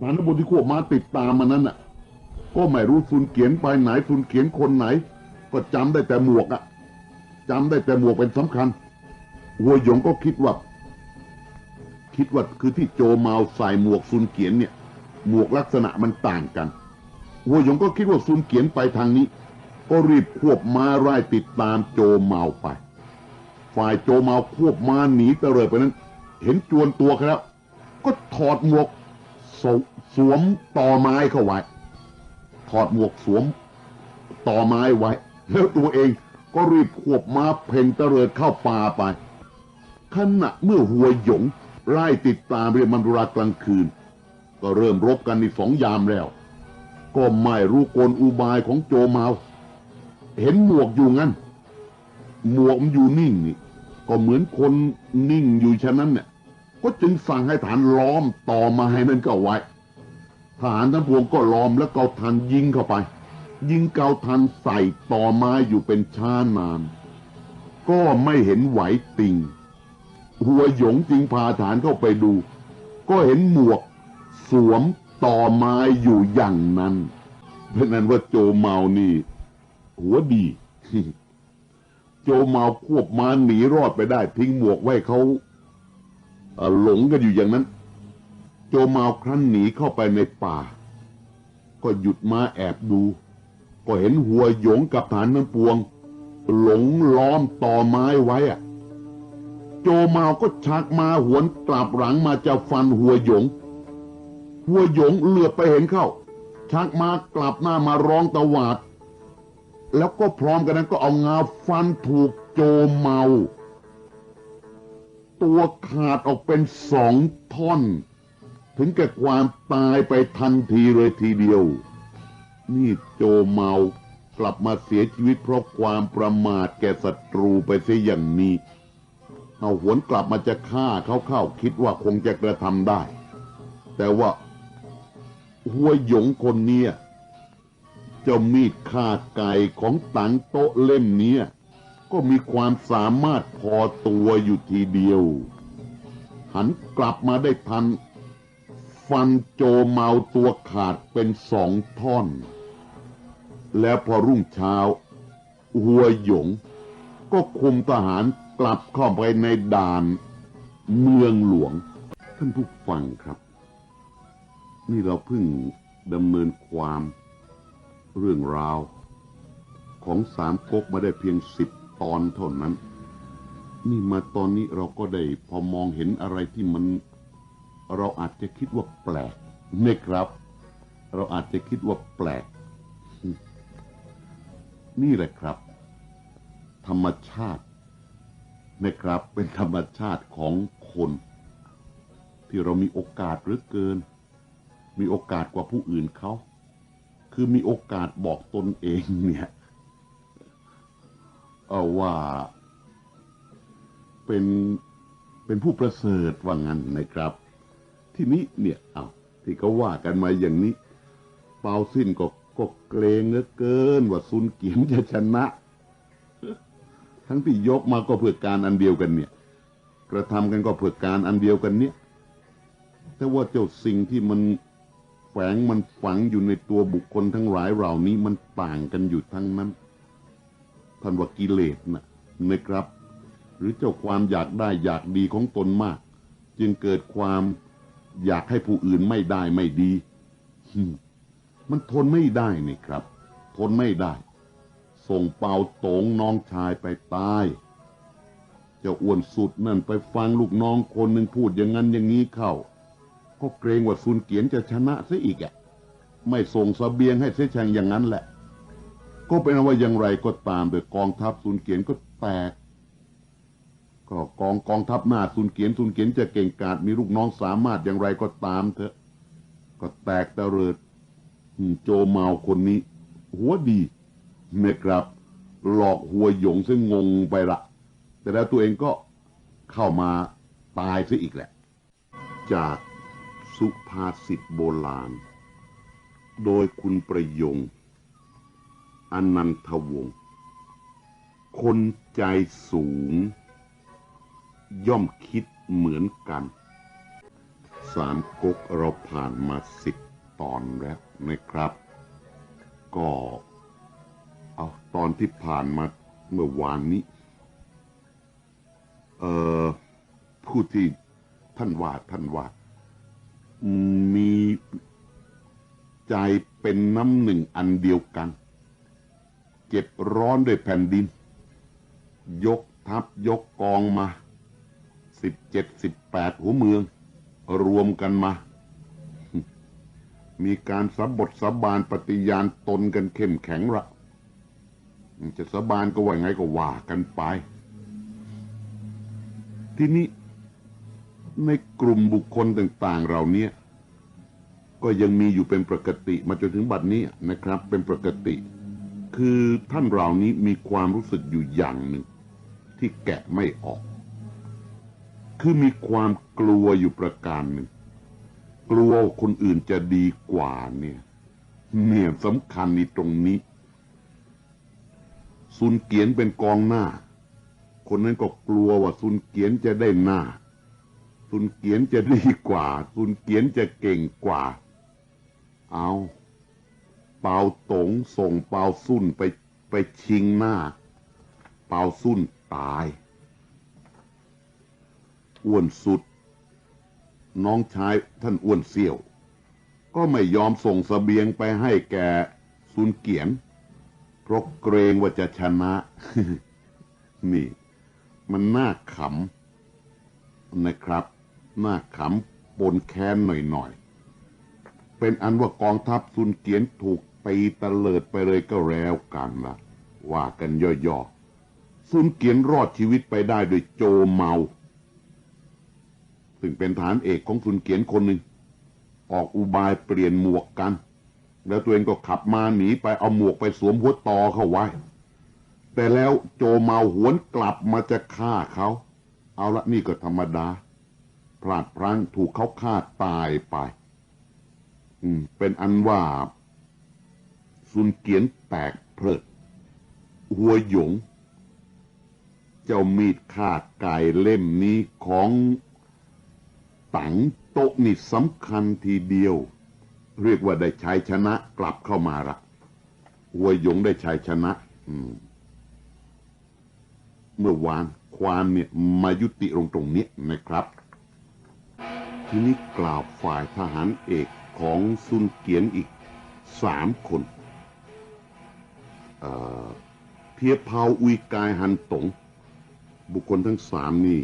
ฐานบนที่ควบมาติดตามมันนั้นน่ะ ก็ไม่รู้ซุนเกียนไปไหนซุนเกียนคนไหน ก็จำได้แต่หมวกอะจำได้แต่หมวกเป็นสำคัญหัวหยงก็คิดว่า คิดว่าคือที่โจเมาใส่หมวกซุนเกียนเนี่ย หมวกลักษณะมันต่างกันหัวหยงก็คิดว่าซุนเกียนไปทางนี้ ก็รีบควบมาไล่ติดตามโจเมาไป ฝ่ายโจเมาควบมาหนีเตลิดไปนั้น เห็นจวนตัวเขาแล้ว ก็ถอดหมวก สวสวมต่อไม้เข้าไว้ ถอดหมวกสวมต่อไม้ไว้ แล้วตัวเองก็รีบควบม้าเพ่งตะเตลิดเข้าป่าไปขณะเมื่อหัวหยงไล่ติดตามเรียมันเวลากลางคืน ก็เริ่มรบกันในสองยามแล้ว ก็ไม่รู้กลอุบายของโจเมา เห็นหมวกอยู่งั้น หมวกมันอยู่นิ่งนี่ก็เหมือนคนนิ่งอยู่ฉะนั้นเนี่ย ก็จึงสั่งให้ฐานล้อมต่อมาให้นั่นก็ไว้ทหารทั้งพวงก็ล้อมแล้วเกาทันยิงเข้าไป ยิงเกาทันใส่ต่อไม้อยู่เป็นช้านาน ก็ไม่เห็นไหวติง หัวหยงจึงพาฐานเข้าไปดู ก็เห็นหมวก สวมต่อไม้อยู่อย่างนั้น เพราะนั้นว่าโจเมานี่ หัวดี โจเมาควบม้าหนีรอดไปได้ทิ้งหมวกไว้เขา หลงกันอยู่อย่างนั้น โจเมาครั้นหนีเข้าไปในป่า ก็หยุดมาแอบดู ก็เห็นหัวหยงกับฐานน้ำปวง หลงล้อมต่อไม้ไว้อะโจเมาก็ชักมาหวนกลับหลังมาจะฟันหัวหยง หัวหยงเหลือไปเห็นเข้า ชักมากลับหน้ามาร้องตะหวาด แล้วก็พร้อมกันนั้นก็เอางาฟันถูกโจเมา ตัวขาดออกเป็นสองท่อน ถึงแก่ความตายไปทันทีเลยทีเดียว นี่โจเมากลับมาเสียชีวิตเพราะความประมาทแก่ศัตรูไปเสียอย่างนี้ เอาหวนกลับมาจะฆ่าเขาเข้าคิดว่าคงจะกระทำได้ แต่ว่าหัวหยงคนเนี้ยเจ้ามีดฆ่าไก่ของตังโตะเล่มเนี้ย ก็มีความสามารถพอตัวอยู่ทีเดียว หันกลับมาได้ทัน ฟันโจเมาตัวขาดเป็นสองท่อน แล้วพอรุ่งเช้า หัวหยง ก็คุมทหารกลับเข้าไปในด่าน เมืองหลวง ท่านผู้ฟังครับ นี่เราเพิ่งดำเนินความเรื่องราวของสามก๊กมาได้เพียงสิบ ตอนเท่านั้น นี่มาตอนนี้เราก็ได้พอมองเห็นอะไรที่มัน เราอาจจะคิดว่าแปลกนะครับ เราอาจจะคิดว่าแปลก นี่แหละครับ ธรรมชาตินะครับ เป็นธรรมชาติของคน ที่เรามีโอกาสหรือเกิน มีโอกาสกว่าผู้อื่นเขา คือมีโอกาสบอกตนเองเนี่ย เอาว่า เป็นเป็นผู้ประเสริฐว่างั้นนะครับ ที่นี้เนี่ยเอาที่เขาว่ากันมาอย่างนี้ เปาสิ้นก็ก็เกรงเหลือเกิน ว่าซุนเกียนจะชนะ ทั้งที่ยกมาก็เพื่อการอันเดียวกันเนี่ย กระทำกันก็เพื่อการอันเดียวกันเนี่ย แต่ว่าเจ้าสิ่งที่มันแฝงมันฝังอยู่ในตัวบุคคลทั้งหลายเหล่านี้มันต่างกันอยู่ทั้งนั้น ท่านว่ากิเลสนะนะครับ หรือเจ้าความอยากได้อยากดีของตนมาก จึงเกิดความอยากให้ผู้อื่นไม่ได้ไม่ดี มันทนไม่ได้นี่ครับ ทนไม่ได้ ส่งเป่าโตงน้องชายไปตายเจ้าอ้วนสุดนั่นไปฟังลูกน้องคนหนึ่งพูดอย่างนั้นอย่างนี้เข้า ก็เกรงว่าซุนเกียนจะชนะซะอีกอะ ไม่ส่งสเสบียงให้เสียแชงอย่างนั้นแหละ ก็เป็นว่าอย่างไรก็ตามโดยกองทัพซุนเกียนก็แตก ก็กองกองทัพหน้าซุนเกียนซุนเกียนจะเก่งกาจมีลูกน้องสามารถอย่างไรก็ตามเถอะ ก็แตกตะเริดโจเมาคนนี้ หัวดีนะครับ หลอกหัวหยงซึ่งงงไปละแต่แล้วตัวเองก็เข้ามาตายซะอีกแหละ จากสุภาษิตโบราณ โดยคุณประยง อนันทวงศ์ คนใจสูง ย่อมคิดเหมือนกัน สามก๊กเราผ่านมาสิบตอนแล้วนะครับ ก็เอาตอนที่ผ่านมาเมื่อวานนี้ เอ่อผู้ที่ท่านว่าท่านว่า มีใจเป็นน้ำหนึ่งอันเดียวกัน เจ็บร้อนด้วยแผ่นดิน ยกทัพยกกองมาสิบเจ็ดสิบแปดหัวเมือง รวมกันมา มีการสาบทสบานปฏิญาณตนกันเข้มแข็งละจะสบานก็ว่าไงก็ว่ากันไป ทีนี้ในกลุ่มบุคคลต่างๆเราเนี่ยก็ยังมีอยู่เป็นปกติ มาจนถึงบัดนี้นะครับเป็นปกติ คือท่านเหล่านี้มีความรู้สึกอยู่อย่างหนึ่ง ที่แกะไม่ออก คือมีความกลัวอยู่ประการหนึ่ง กลัวคนอื่นจะดีกว่าเนี่ย เนี่ยสำคัญในตรงนี้ซุนเกียนเป็นกองหน้า คนนั้นก็กลัวว่าซุนเกียนจะได้หน้าซุนเกียนจะดีกว่าซุนเกียนจะเก่งกว่า เอา เปาตงส่งเปาซุ่นไปไปชิงหน้า เปาซุ่นตายอ้วนสุด น้องชายท่านอ้วนเสี่ยว ก็ไม่ยอมส่งสเสบียงไปให้แกซุนเกียนเพราะเกรงว่าจะชนะ นี่ มันน่าขำนะครับ น่าขำปนแค้นหน่อยๆ เป็นอันว่ากองทัพซุนเกียนถูก ตีตะเลิดไปเลยก็แล้วกันละว่ากันย่อๆซุนเกียนรอดชีวิตไปได้โดยโจเมา ซึ่งเป็นฐานเอกของซุนเกียนคนหนึ่ง ออกอุบายเปลี่ยนหมวกกัน แล้วตัวเองก็ขับมาหนีไปเอาหมวกไปสวมหัวตอเข้าไว้ แต่แล้วโจเมาหวนกลับมาจะฆ่าเขา เอาละนี่ก็ธรรมดา พลาดพลั้งถูกเขาฆ่าตายไป อืม เป็นอันว่า ซุนเกียนแตกเพลิด หัวหยง เจ้ามีดฆ่าไก่เล่มนี้ของตังโตนี่สำคัญทีเดียว เรียกว่าได้ชัยชนะกลับเข้ามาละหัวหยงได้ชัยชนะมเมื่อวานความเนี่ยมายุติตรงตรงนี้นะครับ ทีนี้กล่าวฝ่ายทหารเอกของซุนเกียนอีกสามคน เอ่อเทียเผาอุยกายฮันตง บุคคลทั้งสามนี่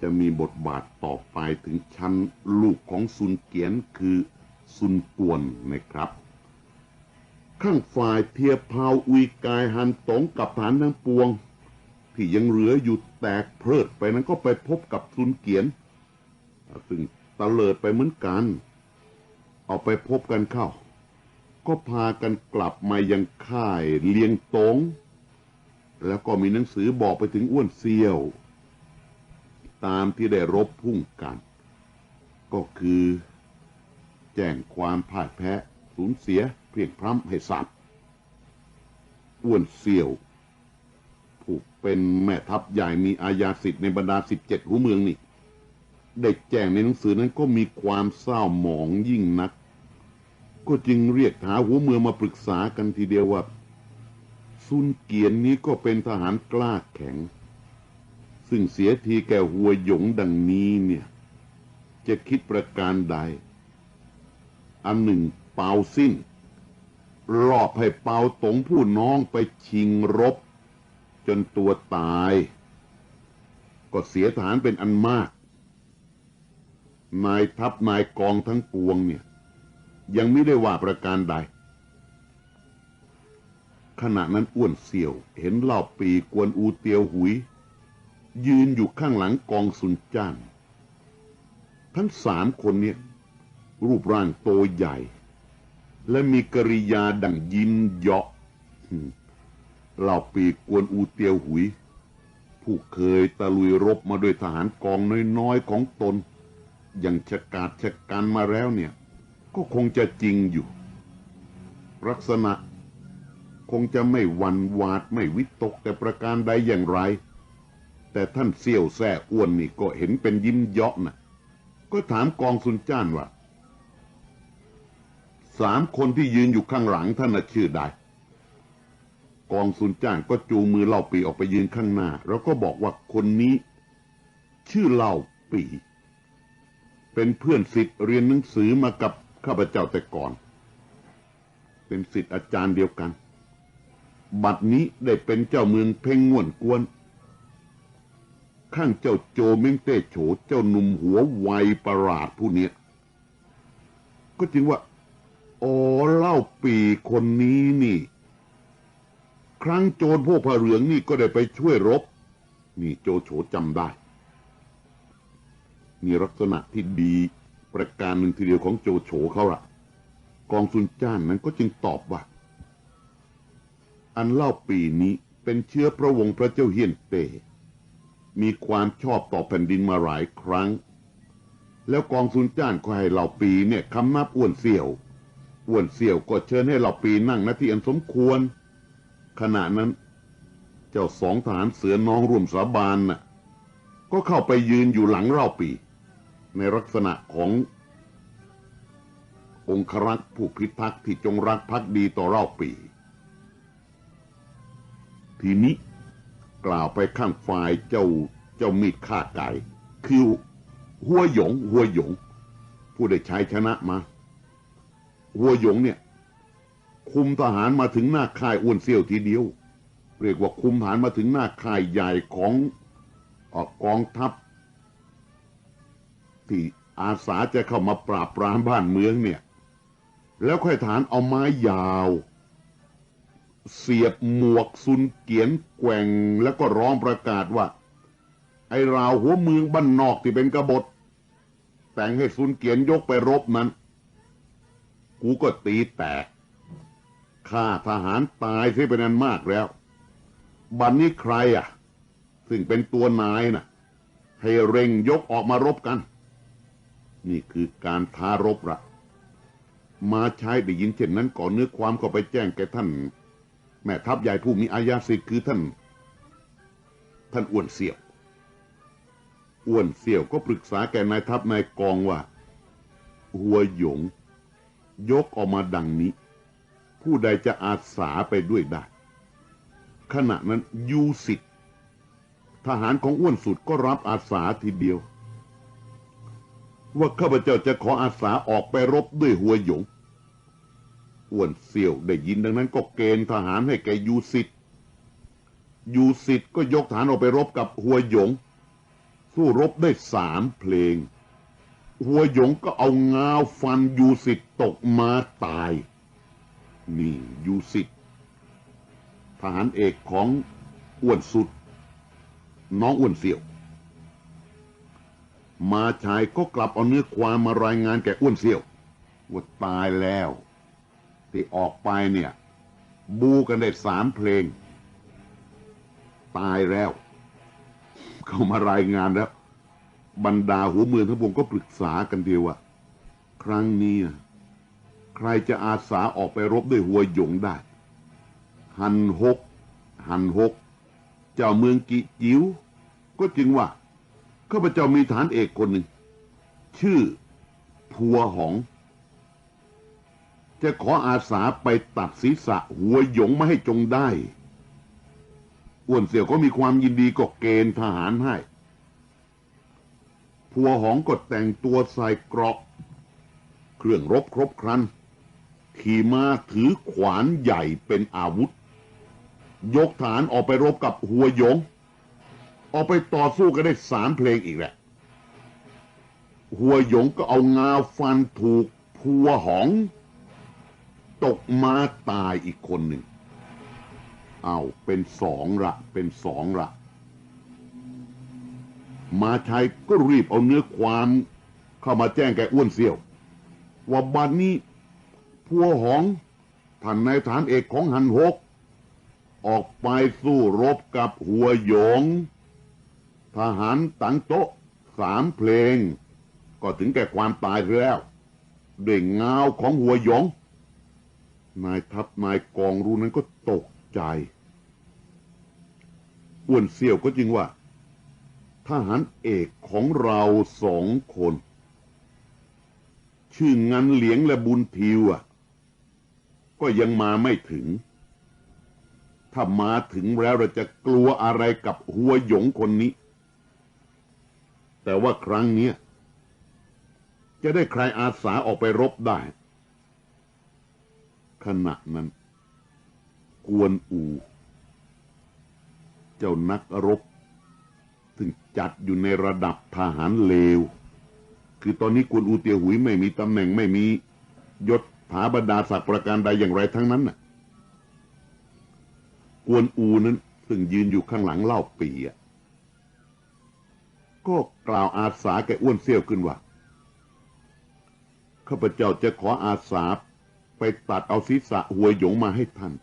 จะมีบทบาทต่อไปถึงชั้นลูกของซุนเกียนคือซุนกวนนะครับ ข้างฝ่ายเทียเผาอุยกายฮันตงกับฐานทั้งปวง ที่ยังเหลืออยู่แตกเพลิดไปนั้นก็ไปพบกับซุนเกียน ซึ่งตะเลิดไปเหมือนกัน เอาไปพบกันเข้า ก็พากันกลับมายังค่ายเลียงตง แล้วก็มีหนังสือบอกไปถึงอ้วนเซียว ตามที่ได้รบพุ่งกัน ก็คือแจ้งความพ่ายแพ้สูญเสียเพียงพร้ำให้สับอ้วนเซียว ผู้เป็นแม่ทัพใหญ่มีอาญาสิทธิ์ในบรรดาสิบเจ็ดหัวเมืองนี่ได้แจ้งในหนังสือนั้นก็มีความเศร้าหมองยิ่งนัก ก็จึงเรียกหาหัวเมืองมาปรึกษากันทีเดียวว่าซุนเกียนนี้ก็เป็นทหารกล้าแข็ง ซึ่งเสียทีแก่หัวหยงดังนี้เนี่ย จะคิดประการใด อันหนึ่งเปาสิ้น รอบให้เปาตงผู้น้องไปชิงรบ จนตัวตาย ก็เสียฐานเป็นอันมาก นายทัพนายกองทั้งปวงเนี่ย ยังไม่ได้ว่าประการใด ขณะนั้นอ้วนเสี่ยว เห็นเหล่าปีกวนอูเตียวหุย ยืนอยู่ข้างหลังกองสุนจ้าน ทั้งสามคนเนี่ย รูปร่างโตใหญ่ และมีกริยาดังยิ้มเยาะเหล่าปีกวนอูเตียวหุย ผู้เคยตะลุยรบมาด้วยทหารกองน้อยๆของตน อย่างชะกาดชะกันมาแล้วเนี่ย ก็คงจะจริงอยู่ ลักษณะคงจะไม่วันวาดไม่วิตกแต่ประการใดอย่างไร แต่ท่านเสี่ยวแซ่อ้วนนี่ก็เห็นเป็นยิ้มเยาะนะก็ถามกองสุนจ้านว่าสามคนที่ยืนอยู่ข้างหลังท่านน่ะชื่อใดกองสุนจ้านก็จูมือเล่าปีออกไปยืนข้างหน้า แล้วก็บอกว่าคนนี้ ชื่อเล่าปี เป็นเพื่อนศิษย์เรียนหนังสือมากับ ข้าพเจ้าแต่ก่อน เป็นศิษย์อาจารย์เดียวกัน บัดนี้ได้เป็นเจ้าเมืองเพ่งง่วนกวน ข้างเจ้าโจเม้งเต้โฉเจ้าหนุ่มหัวไวประหลาดผู้เนี้ยก็จึงว่าอ๋อเล่าปีคนนี้นี่ ครั้งโจรพวกผ้าเหลืองนี่ก็ได้ไปช่วยรบ นี่โจโฉจำได้มีลักษณะที่ดี ประการหนึ่งทีเดียวของโจโฉเขาละกองซุนจ้านนั้นก็จึงตอบว่า อันเล่าปีนี้เป็นเชื้อพระวงศ์พระเจ้าเฮียนเต มีความชอบต่อแผ่นดินมาหลายครั้ง แล้วกองซุนจ้านก็ให้เหล่าปีเนี่ยคำนับอ้วนเสี่ยวอ้วนเสี่ยวก็เชิญให้เหล่าปีนั่งนาที่อันสมควร ขณะนั้น เจ้าสองทหารเสือน้องร่วมสาบานน่ะ ก็เข้าไปยืนอยู่หลังเล่าปี ในลักษณะขององครักษ์ผู้พิทักษ์ที่จงรักภักดีต่อเล่าปี ทีนี้กล่าวไปข้างฝ่ายเจ้าเจ้ามีดฆ่าไก่คือหัวหยง หัวหยง ผู้ได้ชัยชนะมา หัวหยงเนี่ย คุมทหารมาถึงหน้าค่ายอ้วนเซี่ยวทีเดียว เรียกว่าคุมทหารมาถึงหน้าค่ายใหญ่ของออกองทัพ ที่อาสาจะเข้ามาปราบปรามบ้านเมืองเนี่ย แล้วค่อยฐานเอาไม้ยาว เสียบหมวกซุนเกียนแกว่งแล้วก็ร้องประกาศว่า ไอ้ราวหัวเมืองบ้านนอกที่เป็นกบฏ แต่งให้ซุนเกียนยกไปรบนั้น กูก็ตีแตกฆ่าทหารตายที่เป็นอันมากแล้ว บัดนนี้ใครอะ ซึ่งเป็นตัวนายน่ะ ให้เร่งยกออกมารบกัน นี่คือการท้ารบละมาใช้ได้ยินเช่นนั้นก่อนเนื้อความก็ไปแจ้งแก่ท่าน แม่ทัพใหญ่ผู้มีอาญาสิทธิ์คือท่าน ท่านอ้วนเสี่ยว อ้วนเสี่ยวก็ปรึกษาแก่นายทัพนายกองว่า หัวหยง ยกออกมาดังนี้ ผู้ใดจะอาสาไปด้วยได้ ขณะนั้นยูสิทธิ์ทหารของอ้วนสุดก็รับอาสาทีเดียว ว่าข้าพเจ้าจะขออาสาออกไปรบด้วยหัวหยงอ้วนเสี่ยวได้ยินดังนั้นก็เกณฑ์ทหารให้แกยูสิทธิ์ยูสิทธิ์ก็ยกฐานออกไปรบกับหัวหยง สู้รบได้สามเพลง หัวหยงก็เอางาวฟันยูสิทธิ์ตกมาตาย นี่ยูสิทธิ์ทหารเอกของอ้วนสุด น้องอ้วนเสี่ยว มาชายก็กลับเอาเนื้อความมารายงานแก่อ้วนเสี่ยวว่าตายแล้ว ที่ออกไปเนี่ย บูกันได้สามเพลง ตายแล้ว เขามารายงานแล้ว บรรดาหัวเมืองทั้งวงก็ปรึกษากันเดียวว่าครั้งนี้นะใครจะอาสาออกไปรบด้วยหัวหยงได้ หันหก หันหก เจ้าเมืองกิจิ๋วก็จึงว่า ข้าพเจ้ามีฐานเอกคนหนึ่ง ชื่อพัวหอง จะขออาสาไปตัดศีรษะหัวหยงม่ให้จงได้ อ้วนเสี่ยวก็มีความยินดีก็เกณฑ์ทหารให้ พัวหองก็แต่งตัวใส่เกราะ เครื่องรบครบครัน ขี่ม้าถือขวานใหญ่เป็นอาวุธ ยกฐานออกไปรบกับหัวหยง ออกไปต่อสู้กันได้สามเพลงอีกแหละ หัวหยงก็เอางาฟันถูกพัวหอง ตกมาตายอีกคนหนึ่ง เอาเป็นสองละเป็นสองละมาชัยก็รีบเอาเนื้อความเข้ามาแจ้งแกอ้วนเสี่ยว ว่าบัดนนี้พัวหองท่านในายฐานเอกของหันหก ออกไปสู้รบกับหัวหยง ทหารตังโต๊ะสามเพลง ก็ถึงแก่ความตายแล้วด้วยเงาของหัวหยง นายทัพนายกองรู้นั้นก็ตกใจ อ้วนเสี่ยวก็จริงว่า ทหารเอกของเราสองคน ชื่องันเหลียงและบุญทิวอะ ก็ยังมาไม่ถึง ถ้ามาถึงแล้วเราจะกลัวอะไรกับหัวหยงคนนี้ แต่ว่าครั้งเนี้ยจะได้ใครอาสาออกไปรบได้ ขณะนั้น กวนอู เจ้านักรบซึ่งจัดอยู่ในระดับทหารเลว คือตอนนี้กวนอูเตียหุยไม่มีตำแหน่งไม่มียศถาบรรดาศักดิ์ประการใดอย่างไรทั้งนั้นน่ะ กวนอูนั้น ซึ่งยืนอยู่ข้างหลังเล่าปีอะ ก็กล่าวอาสาแกอ้วนเซี่ยวขึ้นว่า ข้าพเจ้าจะขออาสาไปตัดเอาศีรษะหัวหยงมาให้ท่าน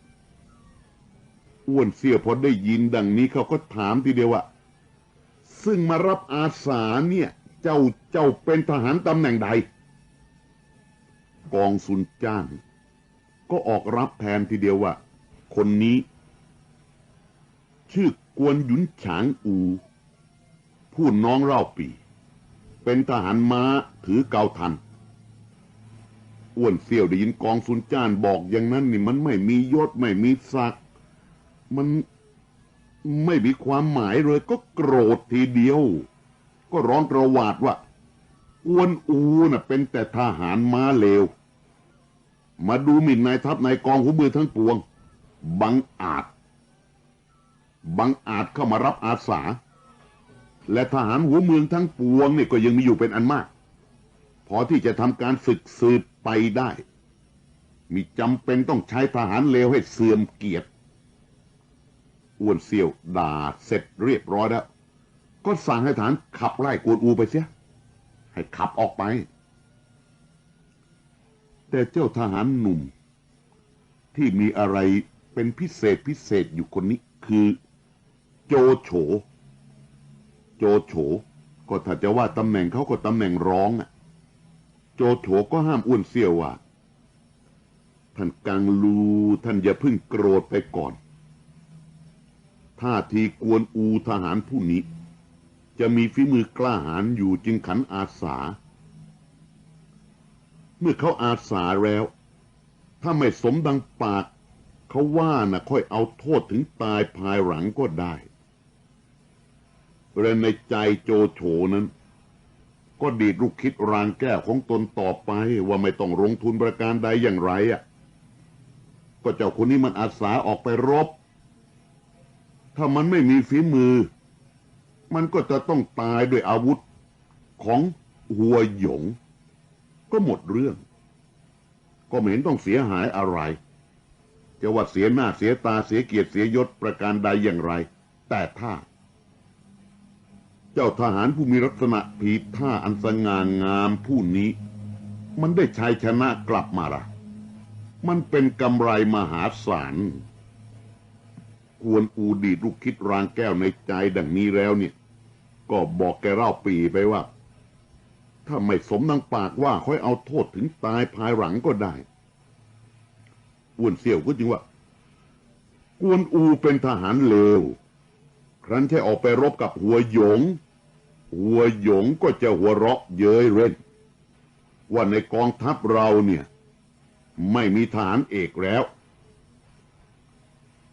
อ้วนเซี่ยวพอได้ยินดังนี้เขาก็ถามทีเดียวว่า ซึ่งมารับอาสาเนี่ย เจ้าเจ้าเป็นทหารตำแหน่งใด กองซุนจ้านก็ออกรับแทนทีเดียวว่า คนนี้ ชื่อกวนหยุนฉางอู ผู้น้องเล่าปี เป็นทหารม้าถือเกาทัน อ้วนเสี่ยวได้ยินกองซุนจ้านบอกอย่างนั้นนี่มันไม่มียศไม่มีศักดิ์มันไม่มีความหมายเลยก็โกรธทีเดียว ก็ร้องกระวาดว่าอ้วนอูน่ะเป็นแต่ทหารม้าเลว มาดูหมิ่นนายทัพนายกองหัวมือทั้งปวง บังอาจ บังอาจเข้ามารับอาสา และทหารหัวเมืองทั้งปวงเนี่ยก็ยังมีอยู่เป็นอันมาก พอที่จะทำการฝึกสืบไปได้ มีจำเป็นต้องใช้ทหารเลวให้เสื่อมเกียรติอ้วนเซียวด่าเสร็จเรียบร้อยแล้ว ก็สั่งให้ทหารขับไล่กวนอูไปเสีย ให้ขับออกไป แต่เจ้าทหารหนุ่ม ที่มีอะไรเป็นพิเศษพิเศษอยู่คนนี้คือ โจโฉ โจโฉก็ถ้าจะว่าตำแหน่งเขาก็ตำแหน่งร้องอะโจโฉก็ห้ามอ้วนเซี่ยวว่าท่านกังลูท่านอย่าเพิ่งโกรธไปก่อนท่าทีกวนอูทหารผู้นี้ จะมีฝีมือกล้าหาญอยู่จึงขันอาสา เมื่อเขาอาสาแล้ว ถ้าไม่สมดังปาก เขาว่านะค่อยเอาโทษถึงตายภายหลังก็ได้ และในใจโจโฉนั้น ก็ดีดลูกคิดรางแก้วของตนต่อไปว่าไม่ต้องลงทุนประการใดอย่างไรอะ ก็เจ้าคนนี้มันอาสาออกไปรบ ถ้ามันไม่มีฝีมือ มันก็จะต้องตายด้วยอาวุธของหัวหยง ก็หมดเรื่อง ก็ไม่เห็นต้องเสียหายอะไรจะว่าเสียหน้าเสียตาเสียเกียรติเสียยศประการใดอย่างไร แต่ถ้า เจ้าทหารผู้มีลักษณะผีท่าอันสง่างามผู้นี้ มันได้ชัยชนะกลับมาละมันเป็นกำไรมหาศาลกวนอูดีดลูกคิดรางแก้วในใจดังนี้แล้วเนี่ย ก็บอกแกเล่าปีไปว่า ถ้าไม่สมนังปากว่าค่อยเอาโทษถึงตายภายหลังก็ได้อ้วนเสี่ยวก็จึงว่า กวนอูเป็นทหารเลว ครั้นใช่ออกไปรบกับหัวหยง หัวหยงก็จะหัวเราะเย้ยเร่นว่าในกองทัพเราเนี่ย ไม่มีทหารเอกแล้ว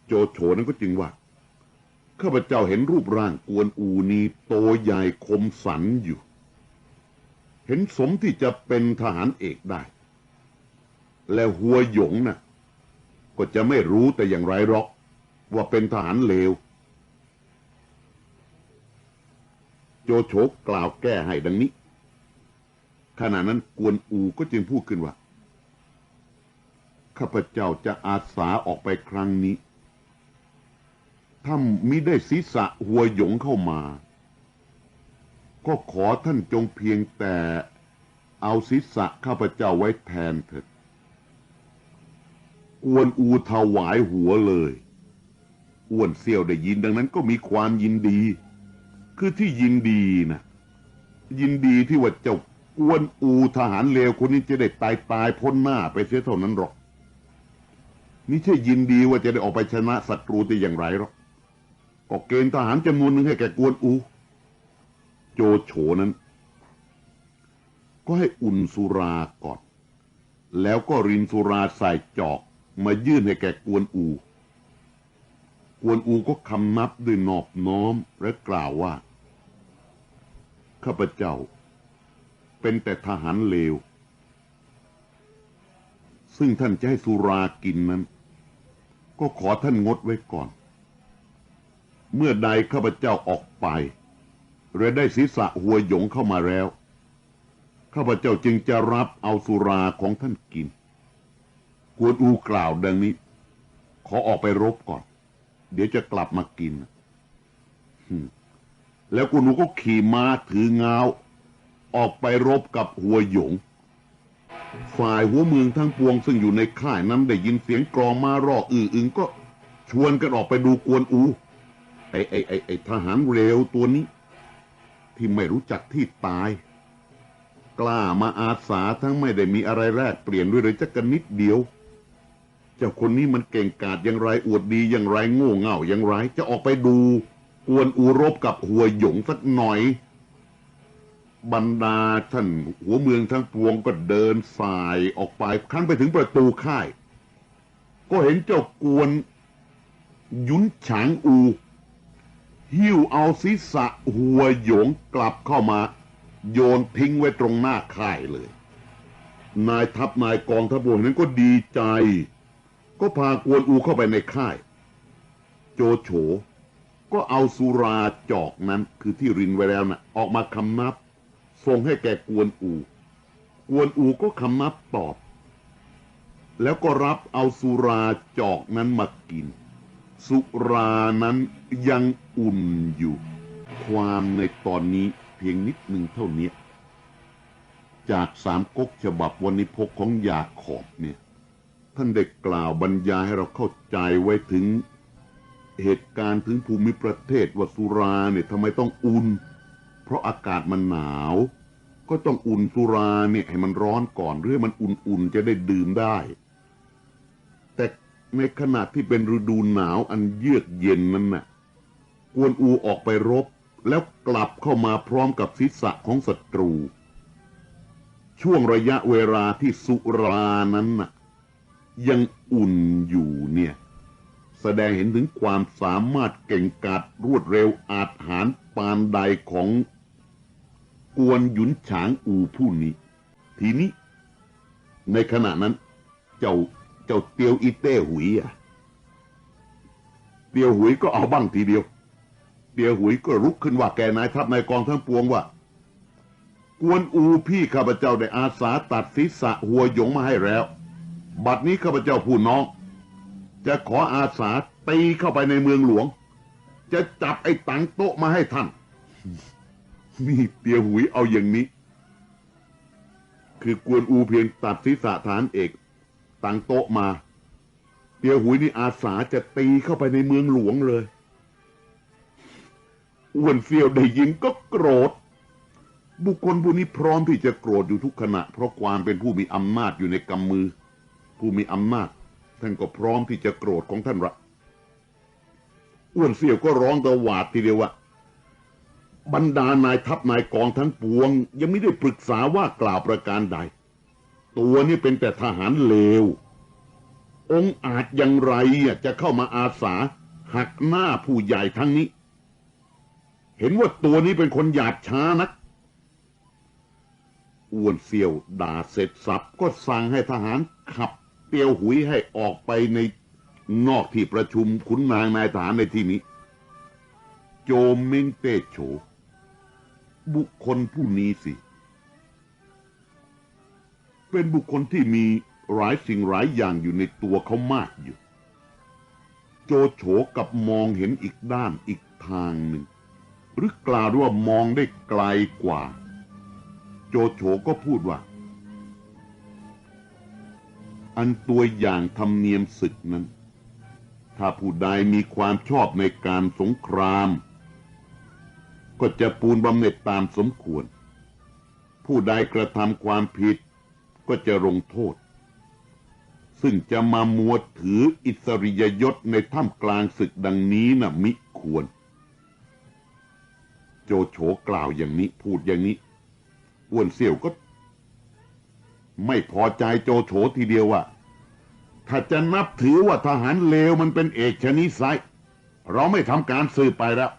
โจโฉนั้นก็จึงว่า ข้าพเจ้าเห็นรูปร่างกวนอูนี้โตใหญ่คมสันอยู่ เห็นสมที่จะเป็นทหารเอกได้ และหัวหยงน่ะก็จะไม่รู้แต่อย่างไรหรอก ว่าเป็นทหารเลว โจโฉกล่าวแก้ให้ดังนี้ ขณะนั้นกวนอูก็จึงพูดขึ้นว่า ข้าพเจ้าจะอาสาออกไปครั้งนี้ ถ้ามิได้ศีรษะหัวหยงเข้ามา ก็ขอท่านจงเพียงแต่เอาศีรษะข้าพเจ้าไว้แทนเถิดกวนอูถวายหัวเลย อ้วนเซี่ยวได้ยินดังนั้นก็มีความยินดี คือที่ยินดีนะ ยินดีที่ว่าเจ้ากวนอูทหารเลวคนนี้จะได้ตายตายพ้นหน้าไปเสียเท่านั้นหรอกนี่ใช่ยินดีว่าจะได้ออกไปชนะศัตรูแต่อย่างไรหรอกก็เกณฑ์ทหารจำนวนหนึ่งให้แก่กวนอู โจโฉนั้น ก็ให้อุ่นสุราก่อน แล้วก็รินสุราใส่จอกมายื่นให้แกกวนอูกวนอูก็คำนับด้วยนอบน้อมและกล่าวว่า ข้าพเจ้า เป็นแต่ทหารเลว ซึ่งท่านจะให้สุรากินนั้น ก็ขอท่านงดไว้ก่อน เมื่อใดข้าพเจ้าออกไปหรือได้ศีรษะหัวหยงเข้ามาแล้ว ข้าพเจ้าจึงจะรับเอาสุราของท่านกินกวนอูกล่าวดังนี้ ขอออกไปรบก่อน เดี๋ยวจะกลับมากินฮึ่ม แล้วกวนอูก็ขี่ม้าถือเงาออกไปรบกับหัวหยง ฝ่ายหัวเมืองทั้งปวงซึ่งอยู่ในค่ายนั้นได้ยินเสียงกรองมารอกอืออึงก็ชวนกันออกไปดูกวนอู ไอ้ไอ้ไอ้ไอ้ทหารเร็วตัวนี้ ที่ไม่รู้จักที่ตาย กล้ามาอาสาทั้งไม่ได้มีอะไรแลกเปลี่ยนด้วยเลยจักกันนิดเดียว เจ้าคนนี้มันเก่งกาจอย่างไรอวดดีอย่างไรโง่เง่าอย่างไร จะออกไปดู กวนอูรบกับหัวหยงสักหน่อย บรรดาท่านหัวเมืองทั้งปวงก็เดินสายออกไปครั้นไปถึงประตูค่าย ก็เห็นเจ้ากวนยุนฉางอู หิ้วเอาศีรษะหัวหยงกลับเข้ามา โยนทิ้งไว้ตรงหน้าค่ายเลย นายทัพนายกองทัพบกนั้นก็ดีใจ ก็พากวนอูเข้าไปในค่าย โจโฉ ก็เอาสุราจอกนั้นคือที่รินไว้แล้วนะออกมาคำนับส่งให้แกกวนอู กวนอูก็คำนับตอบ แล้วก็รับเอาสุราจอกนั้นมากิน สุรานั้นยังอุ่นอยู่ ความในตอนนี้เพียงนิดหนึ่งเท่านี้ จากสามก๊กฉบับวันนิพกของยาขอบเนี่ย ท่านได้กล่าวบรรยายให้เราเข้าใจไว้ถึง เหตุการณ์ถึงภูมิประเทศว่าสุราเนี่ยทำไมต้องอุ่น เพราะอากาศมันหนาว ก็ต้องอุ่นสุราเนี่ยให้มันร้อนก่อนเพื่อมันอุ่นๆจะได้ดื่มได้ แต่ในขณะที่เป็นฤดูหนาวอันเยือกเย็นนั้นน่ะกวนอูออกไปรบ แล้วกลับเข้ามาพร้อมกับศีรษะของศัตรู ช่วงระยะเวลาที่สุรานั้นน่ะยังอุ่นอยู่เนี่ย แสดงเห็นถึงความสามารถเก่งกาจรวดเร็วอาจหารปานใดของกวนหยุนฉางอูผู้นี้ ทีนี้ ในขณะนั้น เจ้าเจ้าเตียวอีเต้หุยอะเตียวหุยก็เอาบ้างทีเดียว เตียวหุยก็ลุกขึ้นว่าแกนายทัพนายกองทั้งปวงว่า กวนอูพี่ข้าพเจ้าได้อาสาตัดศีรษะหัวหยงมาให้แล้ว บัดนี้ข้าพเจ้าผู้น้อง จะขออาสาตีเข้าไปในเมืองหลวง จะจับไอ้ตังโต๊ะมาให้ท่าน นี่เตียวหุยเอาอย่างนี้ คือกวนอูเพียงตัดศีรษะฐานเอก ตังโต๊ะมา เตียวหุยนี่อาสาจะตีเข้าไปในเมืองหลวงเลยอ้วนเซียวได้ยินก็โกรธ บุคคลผู้นี้พร้อมที่จะโกรธอยู่ทุกขณะ เพราะความเป็นผู้มีอำนาจอยู่ในกำมือ ผู้มีอำนาจ ท่านก็พร้อมที่จะโกรธของท่านละอ้วนเสี่ยวก็ร้องตะหวาดทีเดียวว่าบรรดานายทัพนายกองทั้งปวง ยังไม่ได้ปรึกษาว่ากล่าวประการใด ตัวนี้เป็นแต่ทหารเลว องค์อาจอย่างไรจะเข้ามาอาสา หักหน้าผู้ใหญ่ทั้งนี้ เห็นว่าตัวนี้เป็นคนหยาบช้านักอ้วนเซียวด่าเสร็จสับก็สั่งให้ทหารขับ เตียวหุยให้ออกไปในนอกที่ประชุมขุนนางนายทหารในที่นี้ โจมเมงเตโฉบุคคลผู้นี้สิ เป็นบุคคลที่มีหลายสิ่งหลายอย่างอยู่ในตัวเขามากอยู่ โจโฉกับมองเห็นอีกด้านอีกทางหนึ่ง หรือกล่าวว่ามองได้ไกลกว่า โจโฉก็พูดว่า อันตัวอย่างธรรมเนียมศึกนั้น ถ้าผู้ใดมีความชอบในการสงคราม ก็จะปูนบำเหน็จตามสมควร ผู้ใดกระทำความผิดก็จะลงโทษ ซึ่งจะมามัวถืออิสริยยศในถ้ำกลางศึกดังนี้นะ่ะมิควร โจโฉกล่าวอย่างนี้พูดอย่างนี้อ้วนเสี่ยวก็ ไม่พอใจโจโฉทีเดียวว่า ถ้าจะนับถือว่าทหารเลวมันเป็นเอกชนิดไซเราไม่ทำการสืบไปแล้ว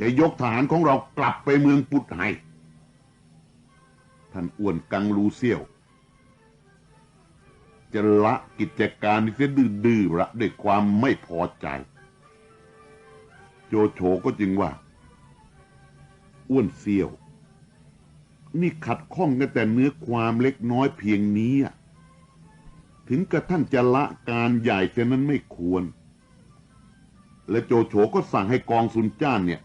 จะยกทหารของเรากลับไปเมืองปุตไฮท่านอ้วนกังลูเซียว จะละกิจการนี้เสียดื้อๆละด้วยความไม่พอใจ โจโฉก็จึงว่า อ้วนเซียว นี่ขัดข้องกันแต่เนื้อความเล็กน้อยเพียงนี้ถึงกระท่านจะละการใหญ่แต่นั้นไม่ควร และโจโฉก็สั่งให้กองซุนจ้านเนี่ย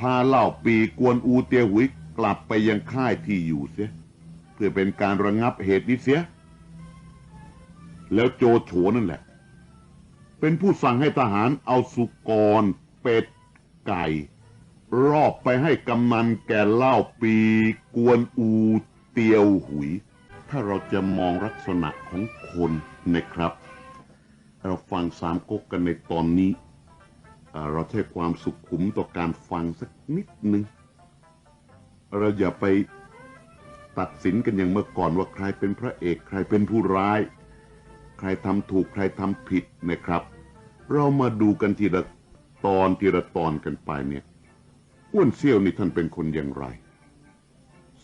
พาเหล่าปีกวนอูเตียหุยกลับไปยังค่ายที่อยู่เสีย เพื่อเป็นการระงับเหตุนี้เสีย แล้วโจโฉนั่นแหละ เป็นผู้สั่งให้ทหารเอาสุกร เป็ด ไก่ รอบไปให้กำนันแก่เล่าปีกวนอูเตียวหุย ถ้าเราจะมองลักษณะของคนนะครับ เราฟังสามก๊กกันในตอนนี้ เราใช้ความสุขุมต่อการฟังสักนิดหนึ่งเราอย่าไปตัดสินกันอย่างเมื่อก่อนว่าใครเป็นพระเอกใครเป็นผู้ร้าย ใครทำถูกใครทำผิดนะครับ เรามาดูกันทีละตอนทีละตอนกันไปเนี่ย อ้วนเซี่ยวนี่ท่านเป็นคนอย่างไร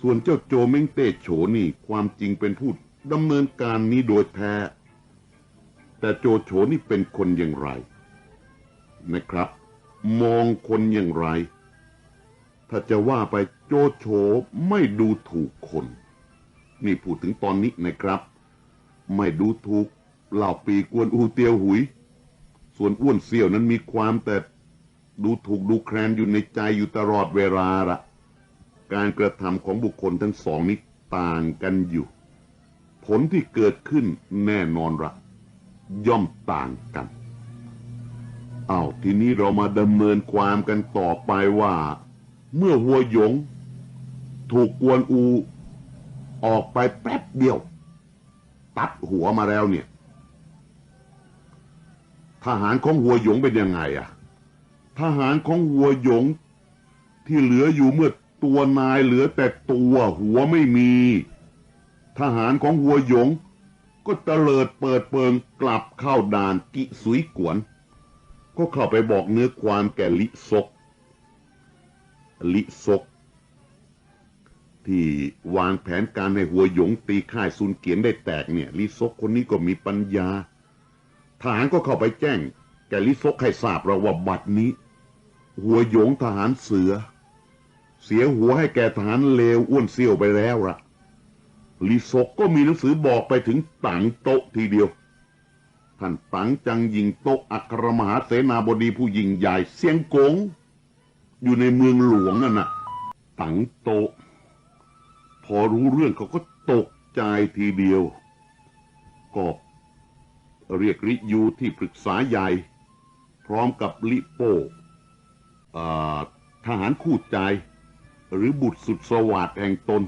ส่วนเจ้าโจเม้งเต้โฉนี่ความจริงเป็นผู้ดำเนินการนี้โดยแท้ แต่โจโฉนี่เป็นคนอย่างไร นะครับ มองคนอย่างไร ถ้าจะว่าไปโจโฉไม่ดูถูกคน นี่พูดถึงตอนนี้นะครับ ไม่ดูถูกเหล่าปีกวนอูเตียวหุย ส่วนอ้วนเซี่ยวนั้นมีความแต่ ดูถูกดูแคลนอยู่ในใจอยู่ตลอดเวลาละการกระทำของบุคคลทั้งสองนี้ต่างกันอยู่ ผลที่เกิดขึ้นแน่นอนละย่อมต่างกันเอาวทีนี้เรามาดำเนินความกันต่อไปว่า เมื่อหัวหยง ถูกกวนอู ออกไปแป๊บเดียว ตัดหัวมาแล้วเนี่ย ทหารของหัวหยงเป็นยังไงอะ ทหารของหัวหยง ที่เหลืออยู่เมื่อตัวนายเหลือแต่ตัวหัวไม่มี ทหารของหัวหยง ก็เตลิดเปิดเปิงกลับเข้าด่านกิสุยกวน ก็เข้าไปบอกเนื้อความแก่ลิซก ลิซก ที่วางแผนการให้หัวหยงตีค่ายซุนเกียนได้แตกเนี่ย ลิซกคนนี้ก็มีปัญญาทหารก็เข้าไปแจ้งแก่ลิซกให้ทราบแล้วว่าบัดนี้ หัวหยงทหารเสือ เสียหัวให้แก่ทหารเลวอ้วนเซี่ยวไปแล้วละลิซกก็มีหนังสือบอกไปถึงตังโตะทีเดียว ท่านตังจังยิงโตะอัครมหาเสนาบดีผู้ยิ่งใหญ่เสียงกง อยู่ในเมืองหลวงนั่นน่ะ ตังโตะพอรู้เรื่องเขาก็ตกใจทีเดียว ก็เรียกริยูที่ปรึกษาใหญ่ พร้อมกับลิโป ทหารคู่ใจ หรือบุตรสุดสวัสดแห่งตน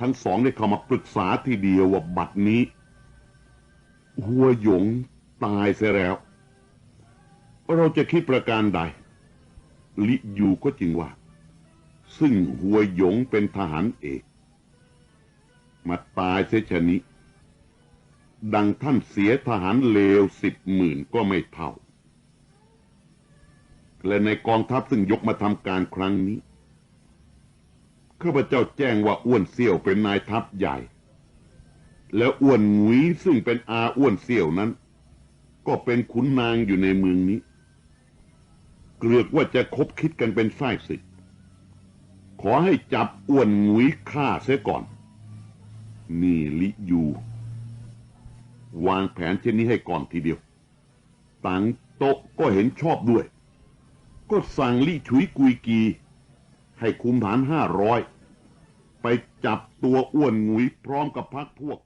ทั้งสองได้เข้ามาปรึกษาทีเดียวว่าบัดนี้ หัวหยงตายเสียแล้ว เราจะคิดประการใด ลิอยู่ก็จริงว่า ซึ่งหัวหยงเป็นทหารเอก มาตายเสียชนี้ดังท่านเสียทหารเลวสิบหมื่นก็ไม่เท่า และในกองทัพซึ่งยกมาทำการครั้งนี้ ข้าพเจ้าแจ้งว่าอ้วนเซี่ยวเป็นนายทัพใหญ่ แล้วอ้วนหงุยซึ่งเป็นอาอ้วนเซี่ยวนั้น ก็เป็นขุนนางอยู่ในเมืองนี้ เกลือกว่าจะคบคิดกันเป็นฝ่ายศึก ขอให้จับอ้วนหงุยฆ่าเสียก่อน นี่ลิยู วางแผนเช่นนี้ให้ก่อนทีเดียว ตังโตก็เห็นชอบด้วย ก็สั่งลี่ฉุยกุยกี ให้คุมฐานห้าร้อยไปจับตัวอ้วนงุยพร้อมกับพักพวก